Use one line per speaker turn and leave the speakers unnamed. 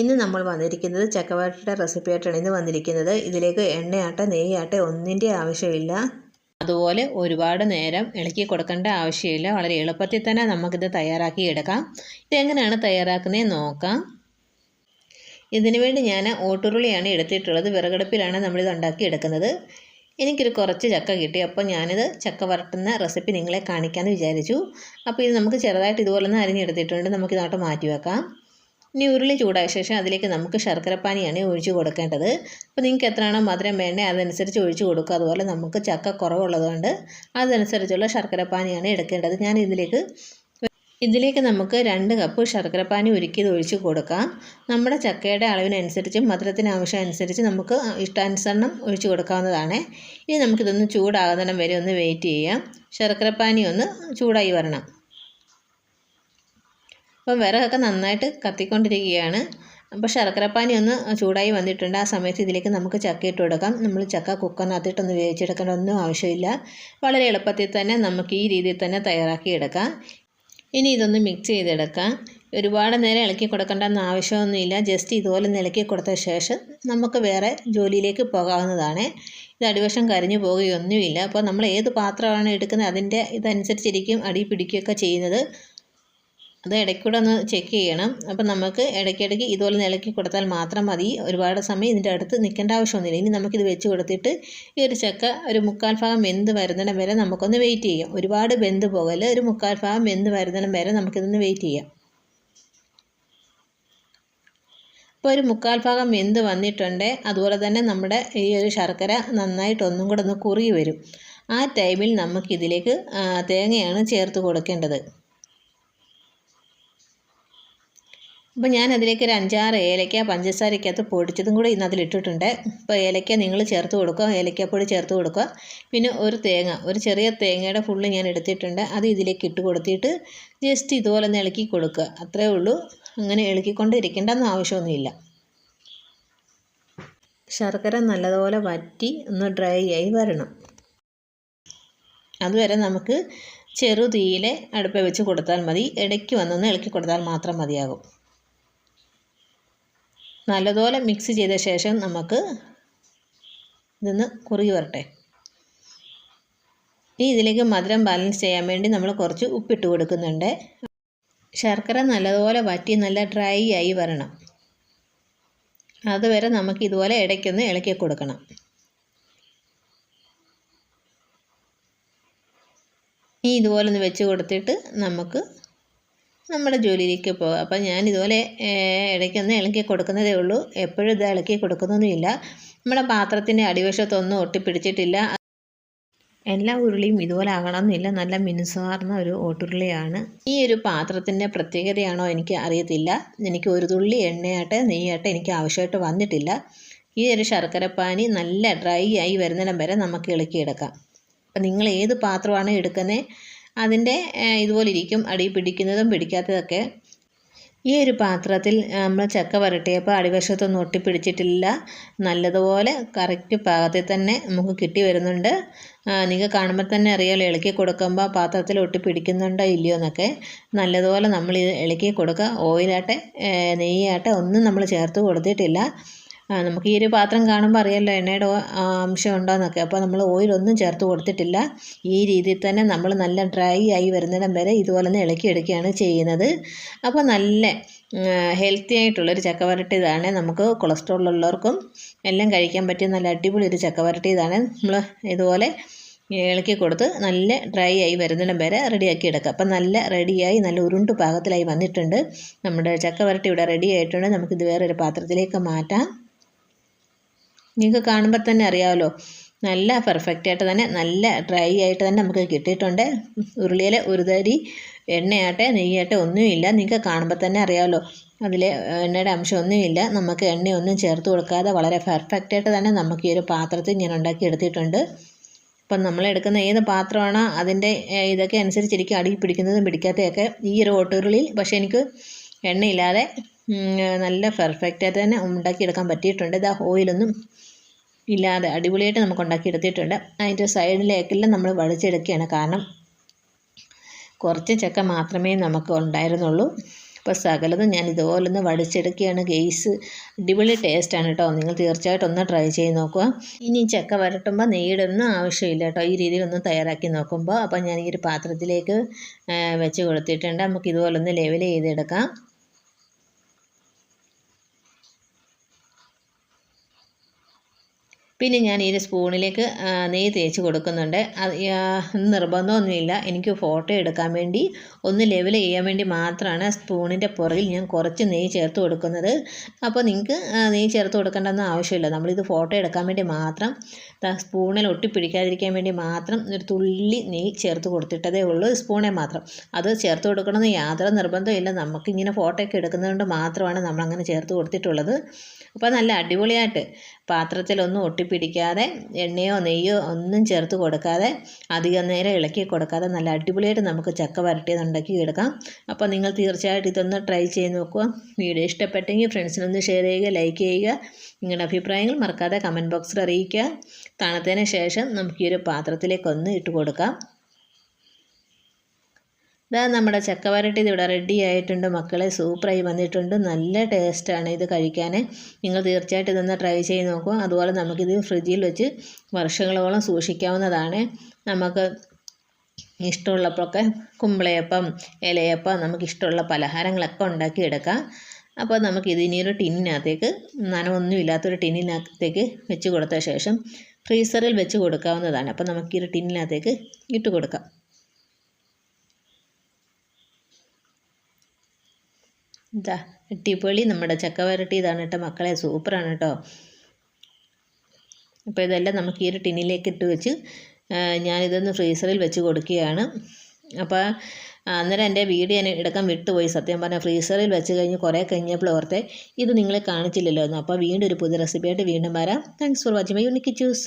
ഇന്ന് നമ്മൾ വന്നിരിക്കുന്നത് ചക്കവരട്ടിയുടെ റെസിപ്പി ആയിട്ടാണ് ഇന്ന് വന്നിരിക്കുന്നത്. ഇതിലേക്ക് എണ്ണയാട്ടെ നെയ്യാട്ടെ ഒന്നിന്റെ ആവശ്യമില്ല. അതുപോലെ ഒരുപാട് നേരം ഇളക്കി കൊടുക്കേണ്ട ആവശ്യമില്ല. വളരെ എളുപ്പത്തിൽ തന്നെ നമുക്കിത് തയ്യാറാക്കി എടുക്കാം. ഇതെങ്ങനെയാണ് തയ്യാറാക്കുന്നത് നോക്കാം. ഇതിനു വേണ്ടി ഞാൻ ഓട്ടുരുളിയാണ് എടുത്തിട്ടുള്ളത്. വിറകടുപ്പിലാണ് നമ്മളിത് ഉണ്ടാക്കി എടുക്കുന്നത്. എനിക്കൊരു കുറച്ച് ചക്ക കിട്ടി. അപ്പോൾ ഞാനിത് ചക്ക വരട്ടുന്ന റെസിപ്പി നിങ്ങളെ കാണിക്കാമെന്ന് വിചാരിച്ചു. അപ്പോൾ ഇത് നമുക്ക് ചെറുതായിട്ട് ഇതുപോലെ ഒന്ന് അരിഞ്ഞെടുത്തിട്ടുണ്ട്. നമുക്കിതോട്ട് മാറ്റി വെക്കാം. ഇനി ഉരുളി ചൂടായ ശേഷം അതിലേക്ക് നമുക്ക് ശർക്കരപ്പാനിയാണ് ഒഴിച്ചു കൊടുക്കേണ്ടത്. അപ്പോൾ നിങ്ങൾക്ക് എത്രയാണോ മധുരം വേണ്ടത് അതനുസരിച്ച് ഒഴിച്ചു കൊടുക്കുക. അതുപോലെ നമുക്ക് ചക്ക കുറവുള്ളതുകൊണ്ട് അതനുസരിച്ചുള്ള ശർക്കരപ്പാനിയാണ് എടുക്കേണ്ടത്. ഞാൻ ഇതിലേക്ക് ഇതിലേക്ക് നമുക്ക് രണ്ട് കപ്പ് ശർക്കരപ്പാനി ഉരുക്കിയത് ഒഴിച്ച് കൊടുക്കാം. നമ്മുടെ ചക്കയുടെ അളവിനനുസരിച്ച് മധുരത്തിന് ആവശ്യമനുസരിച്ച് നമുക്ക് ഇഷ്ടാനുസരണം ഒഴിച്ച് കൊടുക്കാവുന്നതാണ്. ഇനി നമുക്കിതൊന്ന് ചൂടാകുന്നിടം വരെ ഒന്ന് വെയിറ്റ് ചെയ്യാം. ശർക്കരപ്പാനി ഒന്ന് ചൂടായി വരണം. അപ്പം വിറകൊക്കെ നന്നായിട്ട് കത്തിക്കൊണ്ടിരിക്കുകയാണ്. അപ്പോൾ ശർക്കരപ്പാനി ഒന്ന് ചൂടായി വന്നിട്ടുണ്ട്. ആ സമയത്ത് ഇതിലേക്ക് നമുക്ക് ചക്ക ഇട്ട് കൊടുക്കാം. നമ്മൾ ചക്ക കുക്കറിനകത്തിട്ടൊന്ന് വേവിച്ചെടുക്കേണ്ട ഒന്നും ആവശ്യമില്ല. വളരെ എളുപ്പത്തിൽ തന്നെ നമുക്ക് ഈ രീതിയിൽ തന്നെ തയ്യാറാക്കിയെടുക്കാം ഇനി ഇതൊന്ന് മിക്സ് ചെയ്തെടുക്കാം. ഒരുപാട് നേരം ഇളക്കി കൊടുക്കേണ്ടെന്ന് ആവശ്യമൊന്നുമില്ല. ജസ്റ്റ് ഇതുപോലെ ഇളക്കി കൊടുത്ത ശേഷം നമുക്ക് വേറെ ജോലിയിലേക്ക് പോകാവുന്നതാണ്. ഇത് അടിവശം കരിഞ്ഞു പോവുകയൊന്നുമില്ല. അപ്പോൾ നമ്മൾ ഏത് പാത്രമാണ് എടുക്കുന്നത് അതിന്റെ ഇതനുസരിച്ചിരിക്കും അടി പിടിക്കുകയൊക്കെ ചെയ്യുന്നത്. അത് ഇടയ്ക്കൂടെ ഒന്ന് ചെക്ക് ചെയ്യണം. അപ്പം നമുക്ക് ഇടയ്ക്കിടയ്ക്ക് ഇതുപോലെ നിലക്കി കൊടുത്താൽ മാത്രം മതി. ഒരുപാട് സമയം ഇതിന്റെ അടുത്ത് നിൽക്കേണ്ട ആവശ്യമൊന്നുമില്ല. ഇനി നമുക്കിത് വെച്ച് കൊടുത്തിട്ട് ഈ ഒരു ചക്ക ഒരു മുക്കാൽ ഭാഗം വെന്ത് വരുന്നിടം വരെ നമുക്കൊന്ന് വെയിറ്റ് ചെയ്യാം. ഒരുപാട് വെന്ത് പോകൽ ഒരു മുക്കാൽ ഭാഗം വെന്ത് വരുന്നിടം വരെ നമുക്കിതൊന്ന് വെയിറ്റ് ചെയ്യാം. ഇപ്പോൾ ഒരു മുക്കാൽ ഭാഗം വെന്ത് വന്നിട്ടുണ്ട്. അതുപോലെ തന്നെ നമ്മുടെ ഈ ഒരു ശർക്കര നന്നായിട്ട് ഒന്നും കൂടെ ഒന്ന് കുറുകി വരും. ആ ടൈമിൽ നമുക്കിതിലേക്ക് തേങ്ങയാണ് ചേർത്ത് കൊടുക്കേണ്ടത്. അപ്പോൾ ഞാൻ അതിലേക്ക് ഒരു അഞ്ചാറ് ഏലക്ക പഞ്ചസാരക്കകത്ത് പൊടിച്ചതും കൂടി ഇന്ന് അതിലിട്ടിട്ടുണ്ട് അപ്പോൾ ഏലക്ക നിങ്ങൾ ചേർത്ത് കൊടുക്കുക. ഏലക്കപ്പൊടി ചേർത്ത് കൊടുക്കുക. പിന്നെ ഒരു തേങ്ങ ഒരു ചെറിയ തേങ്ങയുടെ ഫുള്ള് ഞാൻ എടുത്തിട്ടുണ്ട്. അത് ഇതിലേക്ക് ഇട്ട് കൊടുത്തിട്ട് ജസ്റ്റ് ഇതുപോലെ ഒന്ന് ഇളക്കി കൊടുക്കുക. അത്രേ ഉള്ളൂ. അങ്ങനെ ഇളക്കിക്കൊണ്ട് ഇരിക്കേണ്ടെന്ന് ആവശ്യമൊന്നുമില്ല. ശർക്കര നല്ലതുപോലെ വറ്റി ഒന്ന് ഡ്രൈ ആയി വരണം. അതുവരെ നമുക്ക് ചെറുതീയിലെ അടുപ്പ് വെച്ച് കൊടുത്താൽ മതി. ഇടയ്ക്ക് വന്നൊന്ന് ഇളക്കി കൊടുത്താൽ മാത്രം മതിയാകും. നല്ലതുപോലെ മിക്സ് ചെയ്ത ശേഷം നമുക്ക് ഇതൊന്ന് കുറുകി വരട്ടെ ഇനി ഇതിലേക്ക് മധുരം ബാലൻസ് ചെയ്യാൻ വേണ്ടി നമ്മൾ കുറച്ച് ഉപ്പിട്ട് കൊടുക്കുന്നുണ്ട്. ശർക്കര നല്ലതുപോലെ വറ്റി നല്ല ഡ്രൈ ആയി വരണം. അതുവരെ നമുക്ക് ഇതുപോലെ ഇടയ്ക്കൊന്ന് ഇളക്കി കൊടുക്കണം. ഇനി ഇതുപോലെ ഒന്ന് വെച്ച് കൊടുത്തിട്ട് നമുക്ക് നമ്മുടെ ജോലിയിലേക്ക് പോകുക അപ്പം ഞാൻ ഇതുപോലെ ഇടയ്ക്കൊന്ന് ഇളക്കി കൊടുക്കുന്നതേ ഉള്ളൂ. എപ്പോഴും ഇത് ഇളക്കി കൊടുക്കുന്നൊന്നുമില്ല. നമ്മുടെ പാത്രത്തിന്റെ അടിവശത്തൊന്നും ഒട്ടിപ്പിടിച്ചിട്ടില്ല. എല്ലാ ഉരുളിയും ഇതുപോലെ ആകണമെന്നില്ല. നല്ല മിനുസാർന്ന ഒരു ഓട്ടുരുളിയാണ്. ഈ ഒരു പാത്രത്തിന്റെ പ്രത്യേകതയാണോ എനിക്ക് അറിയത്തില്ല. എനിക്ക് ഒരു തുള്ളി എണ്ണയാട്ടെ നെയ്യാട്ടെ എനിക്ക് ആവശ്യമായിട്ട് വന്നിട്ടില്ല. ഈ ഒരു ശർക്കരപ്പാനി നല്ല ഡ്രൈ ആയി വരുന്നിടം വരെ നമുക്ക് ഇളക്കിയെടുക്കാം. അപ്പം നിങ്ങൾ ഏത് പാത്രമാണ് എടുക്കുന്നത്? അതിന്റെ ഇതുപോലെ ഇരിക്കും അടി പിടിക്കുന്നതും പിടിക്കാത്തതൊക്കെ. ഈ ഒരു പാത്രത്തിൽ നമ്മൾ ചക്ക വരട്ടിയപ്പോൾ അടിവശത്തൊന്നും ഒട്ടിപ്പിടിച്ചിട്ടില്ല. നല്ലതുപോലെ കറക്റ്റ് പാകത്തിൽ തന്നെ നമുക്ക് കിട്ടി വരുന്നുണ്ട്. നിങ്ങൾക്ക് കാണുമ്പോൾ തന്നെ അറിയാമല്ലോ ഇളക്കി കൊടുക്കുമ്പോൾ പാത്രത്തിൽ ഒട്ടിപ്പിടിക്കുന്നുണ്ടോ ഇല്ലയോ എന്നൊക്കെ. നല്ലതുപോലെ നമ്മൾ ഇത് ഇളക്കി കൊടുക്കുക. ഓയിലാട്ടെ നെയ്യാട്ടെ ഒന്നും നമ്മൾ ചേർത്ത് കൊടുത്തിട്ടില്ല. നമുക്ക് ഈ ഒരു പാത്രം കാണുമ്പോൾ അറിയാമല്ലോ എണ്ണയുടെ അംശം ഉണ്ടോയെന്നൊക്കെ അപ്പോൾ നമ്മൾ ഓയിലൊന്നും ചേർത്ത് കൊടുത്തിട്ടില്ല. ഈ രീതിയിൽ തന്നെ നമ്മൾ നല്ല ഡ്രൈ ആയി വരുന്നിടം വരെ ഇതുപോലെ തന്നെ ഇളക്കിയെടുക്കുകയാണ് ചെയ്യുന്നത്. അപ്പോൾ നല്ല ഹെൽത്തി ആയിട്ടുള്ളൊരു ചക്കവരട്ടി ഇതാണ് നമുക്ക് കൊളസ്ട്രോൾ ഉള്ളവർക്കും എല്ലാം കഴിക്കാൻ പറ്റിയ നല്ല അടിപൊളി ഒരു ചക്കവരട്ടി ഇതാണ്. നമ്മൾ ഇതുപോലെ ഇളക്കി കൊടുത്ത് നല്ല ഡ്രൈ ആയി വരുന്നിടം വരെ റെഡിയാക്കി എടുക്കുക അപ്പം നല്ല റെഡിയായി നല്ല ഉരുണ്ട് പാകത്തിലായി വന്നിട്ടുണ്ട്. നമ്മുടെ ചക്കവരട്ടി ഇവിടെ റെഡി ആയിട്ടുണ്ട്. നമുക്കിത് വേറൊരു പാത്രത്തിലേക്ക് മാറ്റാം. നിങ്ങൾക്ക് കാണുമ്പോൾ തന്നെ അറിയാമല്ലോ നല്ല പെർഫെക്റ്റ് ആയിട്ട് തന്നെ നല്ല ഡ്രൈ ആയിട്ട് തന്നെ നമുക്ക് കിട്ടിയിട്ടുണ്ട്. ഉരുളിയിൽ ഒരു തരി എണ്ണയാട്ടെ നെയ്യാട്ടെ ഒന്നുമില്ല നിങ്ങൾക്ക് കാണുമ്പോൾ തന്നെ അറിയാമല്ലോ അതിൽ എണ്ണയുടെ അംശം ഒന്നുമില്ല നമുക്ക് എണ്ണയൊന്നും ചേർത്ത് കൊടുക്കാതെ വളരെ പെർഫെക്റ്റ് ആയിട്ട് തന്നെ നമുക്ക് ഈ ഒരു പാത്രത്തിൽ ഞാൻ ഉണ്ടാക്കി എടുത്തിട്ടുണ്ട്. അപ്പം നമ്മൾ എടുക്കുന്ന ഏത് പാത്രമാണോ അതിന്റെ ഇതൊക്കെ അനുസരിച്ചിരിക്കും. അടിയിൽ പിടിക്കുന്നതും പിടിക്കാത്തതൊക്കെ ഈ ഒരു ഓട്ടുരുളിയിൽ. പക്ഷേ എനിക്ക് എണ്ണയില്ലാതെ നല്ല പെർഫെക്റ്റായിട്ട് തന്നെ ഉണ്ടാക്കിയെടുക്കാൻ പറ്റിയിട്ടുണ്ട്. ഇതാ ഓയിലൊന്നും ഇല്ലാതെ അടിപൊളിയായിട്ട് നമുക്ക് ഉണ്ടാക്കിയെടുത്തിട്ടുണ്ട്. അതിന്റെ സൈഡിലേക്കെല്ലാം നമ്മൾ വളിച്ചെടുക്കുകയാണ് കാരണം കുറച്ച് ചക്ക മാത്രമേ നമുക്ക് ഉണ്ടായിരുന്നുള്ളൂ. അപ്പോൾ സകലതും ഞാൻ ഇതുപോലെ ഒന്ന് വടിച്ചെടുക്കുകയാണ് ഗെയ്സ് അടിപൊളി ടേസ്റ്റാണ് കേട്ടോ നിങ്ങൾ തീർച്ചയായിട്ടും ഒന്ന് ട്രൈ ചെയ്ത് നോക്കുക. ഇനി ചക്ക വരട്ടുമ്പോൾ നെയ്യിടൊന്നും ആവശ്യമില്ല കേട്ടോ ഈ രീതിയിലൊന്ന് തയ്യാറാക്കി നോക്കുമ്പോൾ അപ്പോൾ ഞാൻ ഈ ഒരു പാത്രത്തിലേക്ക് വെച്ച് കൊടുത്തിട്ടുണ്ട്. നമുക്ക് ഇതുപോലെ ഒന്ന് ലെവൽ ചെയ്തെടുക്കാം. പിന്നെ ഞാൻ ഈ സ്പൂണിലേക്ക് നെയ്യ് തേച്ച് കൊടുക്കുന്നുണ്ട്. നിർബന്ധമൊന്നുമില്ല. എനിക്ക് ഫോട്ടോ എടുക്കാൻ വേണ്ടി ഒന്ന് ലെവൽ ചെയ്യാൻ വേണ്ടി മാത്രമാണ് സ്പൂണിന്റെ പുറകിൽ ഞാൻ കുറച്ച് നെയ്യ് ചേർത്ത് കൊടുക്കുന്നത്. അപ്പോൾ നിങ്ങൾക്ക് നെയ്യ് ചേർത്ത് കൊടുക്കേണ്ടെന്ന് ആവശ്യമില്ല. നമ്മളിത് ഫോട്ടോ എടുക്കാൻ വേണ്ടി മാത്രം സ്പൂണിൽ ഒട്ടിപ്പിടിക്കാതിരിക്കാൻ വേണ്ടി മാത്രം ഒരു തുള്ളി നെയ്യ് ചേർത്ത് കൊടുത്തിട്ടതേ ഉള്ളൂ. സ്പൂണെ മാത്രം. അത് ചേർത്ത് കൊടുക്കണമെന്ന് യാതൊരു നിർബന്ധമില്ല നമുക്കിങ്ങനെ ഫോട്ടോ ഒക്കെ എടുക്കുന്നതുകൊണ്ട് മാത്രമാണ് നമ്മളങ്ങനെ ചേർത്ത് കൊടുത്തിട്ടുള്ളത്. അപ്പോൾ നല്ല അടിപൊളിയായിട്ട് പാത്രത്തിലൊന്നും ഒട്ടിപ്പിടിക്കാതെ എണ്ണയോ നെയ്യോ ഒന്നും ചേർത്ത് കൊടുക്കാതെ അധികം നേരം ഇളക്കി കൊടുക്കാതെ നല്ല അടിപൊളിയായിട്ട് നമുക്ക് ചക്ക വരട്ടിയത് ഉണ്ടാക്കി എടുക്കാം. അപ്പോൾ നിങ്ങൾ തീർച്ചയായിട്ടും ഇതൊന്ന് ട്രൈ ചെയ്ത് നോക്കുക. വീഡിയോ ഇഷ്ടപ്പെട്ടെങ്കിൽ ഫ്രണ്ട്സിനൊന്ന് ഷെയർ ചെയ്യുക ലൈക്ക് ചെയ്യുക. നിങ്ങളുടെ അഭിപ്രായങ്ങൾ മറക്കാതെ കമന്റ് ബോക്സിൽ അറിയിക്കുക. തണുത്തതിന് ശേഷം നമുക്ക് ഈ ഒരു പാത്രത്തിലേക്ക് ഒന്ന് ഇട്ട് കൊടുക്കാം. ഇതാ നമ്മുടെ ചക്കവരട്ടി ഇവിടെ റെഡി ആയിട്ടുണ്ട്. മക്കളെ സൂപ്പറായി വന്നിട്ടുണ്ട്. നല്ല ടേസ്റ്റാണ് ഇത് കഴിക്കാൻ നിങ്ങൾ തീർച്ചയായിട്ടും ഇതൊന്ന് ട്രൈ ചെയ്ത് നോക്കുക അതുപോലെ നമുക്കിത് ഫ്രിഡ്ജിൽ വെച്ച് വർഷങ്ങളോളം സൂക്ഷിക്കാവുന്നതാണ്. നമുക്ക് ഇഷ്ടമുള്ളപ്പോഴൊക്കെ കുമ്പളയപ്പം ഇലയപ്പം നമുക്കിഷ്ടമുള്ള പലഹാരങ്ങളൊക്കെ ഉണ്ടാക്കിയെടുക്കാം. അപ്പോൾ നമുക്ക് ഇതിനൊരു ടിന്നിനകത്തേക്ക് നനവൊന്നും ഇല്ലാത്തൊരു ടിന്നിനകത്തേക്ക് വെച്ച് കൊടുത്ത ശേഷം ഫ്രീസറിൽ വെച്ച് കൊടുക്കാവുന്നതാണ്. അപ്പോൾ നമുക്ക് ഈ ടിന്നിനകത്തേക്ക് ഇട്ട് കൊടുക്കാം. ഇതാ അടിപൊളി നമ്മുടെ ചക്ക വരട്ടി ഇതാണ് കേട്ടോ മക്കളെ സൂപ്പറാണ് കേട്ടോ. അപ്പോൾ ഇതെല്ലാം നമുക്ക് ഈ ഒരു ടിന്നിലേക്ക് ഇട്ട് വെച്ച് ഞാനിതൊന്ന് ഫ്രീസറിൽ വെച്ച് കൊടുക്കുകയാണ്. അപ്പോൾ അന്നേരം എന്റെ വീഡിയോ ഞാൻ എടുക്കാൻ വിട്ടുപോയി സത്യം പറഞ്ഞാൽ ഫ്രീസറിൽ വെച്ച് കഴിഞ്ഞ് കുറേ കഴിഞ്ഞപ്പോൾ ഓർത്തെ ഇത് നിങ്ങളെ കാണിച്ചില്ലല്ലോ അപ്പോൾ വീണ്ടും ഒരു പുതിയ റെസിപ്പിയായിട്ട് വീണ്ടും വരാം. Thanks for watching my unique choose